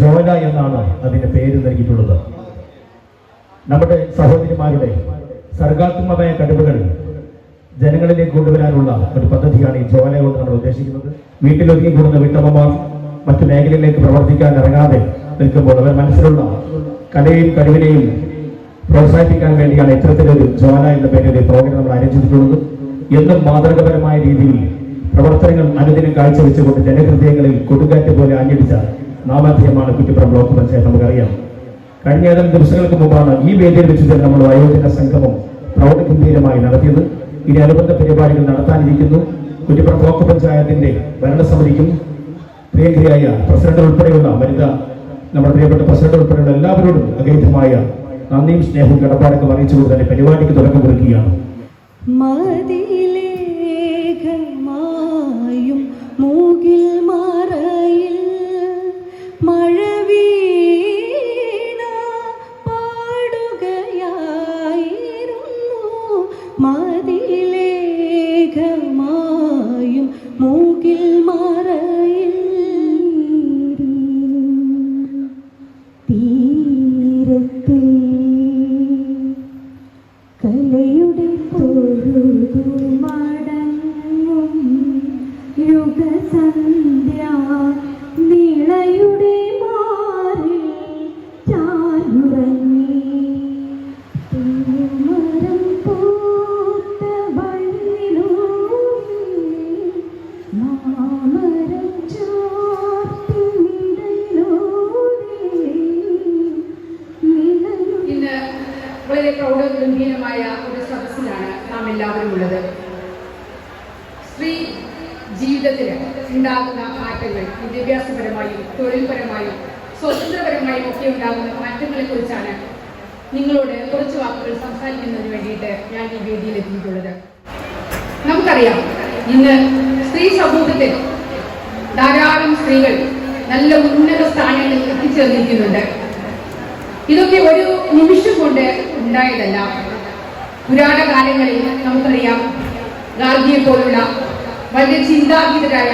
ജോല എന്നാണ് അതിന്റെ പേര് നൽകിയിട്ടുള്ളത്. നമ്മുടെ സഹോദരിമാരുടെ സർഗാത്മകമായ കഴിവുകൾ ജനങ്ങളിലേക്ക് കൊണ്ടുവരാനുള്ള ഒരു പദ്ധതിയാണ് ഈ ജോല കൊണ്ട് നമ്മൾ ഉദ്ദേശിക്കുന്നത്. വീട്ടിലൊതുങ്ങി കൂടുന്ന വീട്ടമ്മമാർ മറ്റു മേഖലയിലേക്ക് പ്രവർത്തിക്കാൻ ഇറങ്ങാതെ നിൽക്കുമ്പോൾ അവർ മനസ്സിലുള്ള കലയും കഴിവിനെയും പ്രോത്സാഹിപ്പിക്കാൻ വേണ്ടിയാണ് ഇത്തരത്തിലൊരു ജോല എന്ന പേരിൽ പ്രോഗ്രാം നമ്മൾ ആരംഭിച്ചിട്ടുള്ളത്. എന്നും മാതൃകപരമായ രീതിയിൽ പ്രവർത്തനങ്ങൾ അനുദിനം കാഴ്ചവെച്ചുകൊണ്ട് ജനഹൃദയങ്ങളിൽ കൊടുങ്കാറ്റ് പോലെ ആഞ്ഞടിച്ച നാമാധ്യമാണ് കുറ്റിപ്പുറം ബ്ലോക്ക് പഞ്ചായത്ത് നമുക്കറിയാം. കഴിഞ്ഞ ഏതാനും ദിവസങ്ങൾക്ക് മുമ്പാണ് ഈ വേദിയിൽ വെച്ച് തന്നെ നമ്മൾ വയോജന സംഗമം പ്രൗഢഗംഭീരമായി നടത്തിയത്. ഇനി അനുബന്ധ പരിപാടികൾ നടത്താനിരിക്കുന്നു. കുറ്റിപ്പുറം ബ്ലോക്ക് പഞ്ചായത്തിന്റെ ഭരണസമിതിക്കും പ്രിയങ്കരിയായ പ്രസിഡന്റ് ഉൾപ്പെടെയുള്ള വനിത നമ്മുടെ പ്രിയപ്പെട്ട പ്രസിഡന്റ് ഉൾപ്പെടെയുള്ള എല്ലാവരോടും അഗൈതമായ നന്ദിയും സ്നേഹവും കടപ്പാടൊക്കെ അറിയിച്ചുകൊണ്ട് തന്നെ പരിപാടിക്ക് തുടക്കം കുറിക്കുകയാണ്. മൂകിൽ മതിലേഖമായും മൂകിൽ മറയിൽ പ്രൗഢഗംഭീരമായ ഒരു സദസ്സിലാണ് നാം എല്ലാവരും ഉള്ളത് സ്ത്രീ ജീവിതത്തിൽ ഉണ്ടാകുന്ന മാറ്റങ്ങൾ വിദ്യാഭ്യാസപരമായും തൊഴിൽപരമായും സ്വതന്ത്രപരമായും ഒക്കെ ഉണ്ടാകുന്ന മാറ്റങ്ങളെ കുറിച്ചാണ് നിങ്ങളോട് കുറച്ച് വാക്കുകൾ സംസാരിക്കുന്നതിന് വേണ്ടിയിട്ട് ഞാൻ ഈ വേദിയിൽ എത്തിയിട്ടുള്ളത്. നമുക്കറിയാം ഇന്ന് സ്ത്രീ സമൂഹത്തിൽ ധാരാളം സ്ത്രീകൾ നല്ല ഉന്നത സ്ഥാനങ്ങളിൽ എത്തിച്ചേർന്നിരിക്കുന്നുണ്ട്. ഇതൊക്കെ ഒരു നിമിഷം കൊണ്ട് ഉണ്ടായതല്ല. പുരാണ കാലങ്ങളിൽ നമുക്കറിയാം ഗാന്ധിയെ പോലുള്ള വലിയ ചിന്താതീതരായ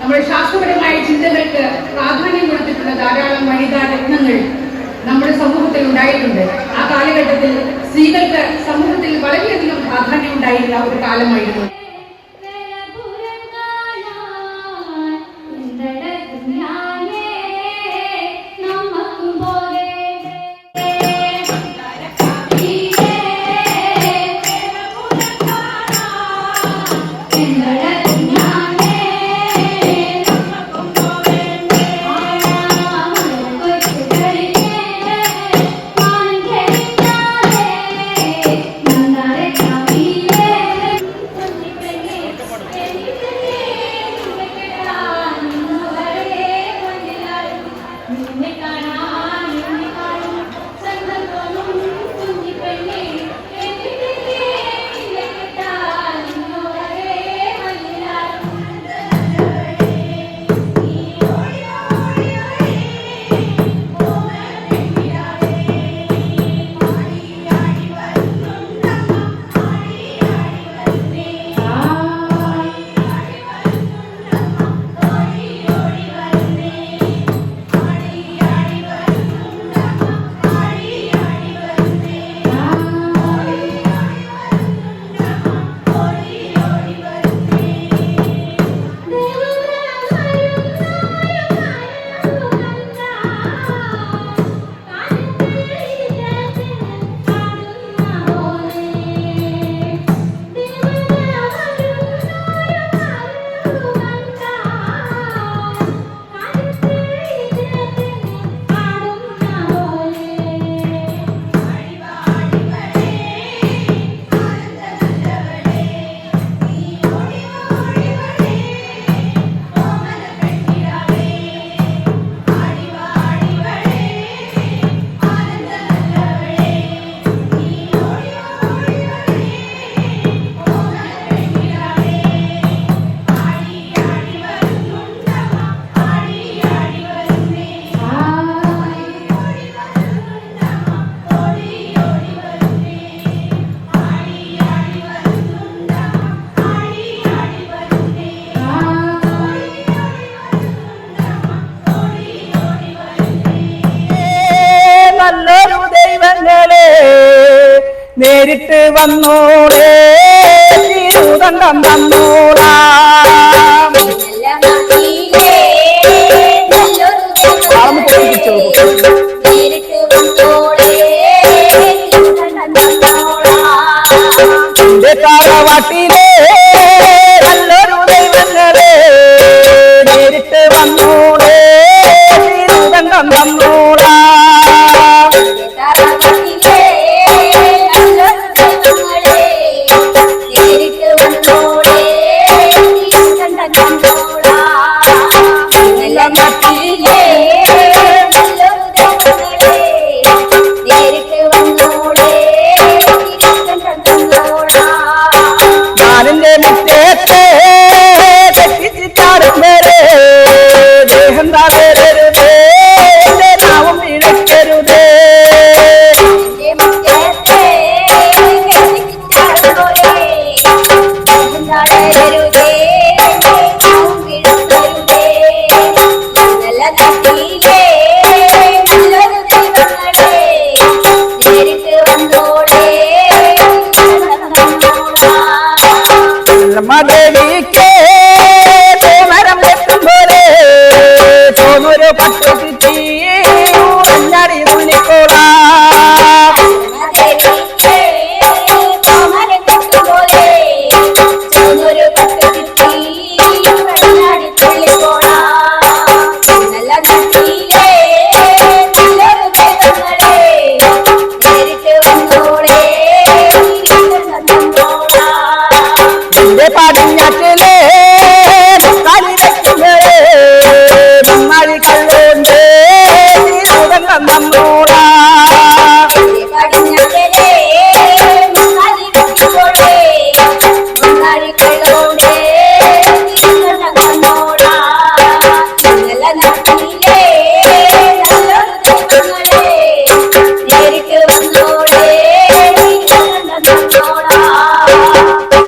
നമ്മുടെ ശാസ്ത്രപരമായ ചിന്തകൾക്ക് പ്രാധാന്യം കൊടുത്തിട്ടുള്ള ധാരാളം വനിതാ രത്നങ്ങൾ നമ്മുടെ സമൂഹത്തിൽ ഉണ്ടായിട്ടുണ്ട്. ആ കാലഘട്ടത്തിൽ സ്ത്രീകൾക്ക് സമൂഹത്തിൽ വളരെയധികം പ്രാധാന്യം ഉണ്ടായിരുന്ന ഒരു കാലമായിരുന്നു. നേരിട്ട് വന്നോളേ തിരുതണ്ടം തന്നോളാം തറവാട്ടി மதேவிக்கே தேமரம் போலே சோமுரு பக்க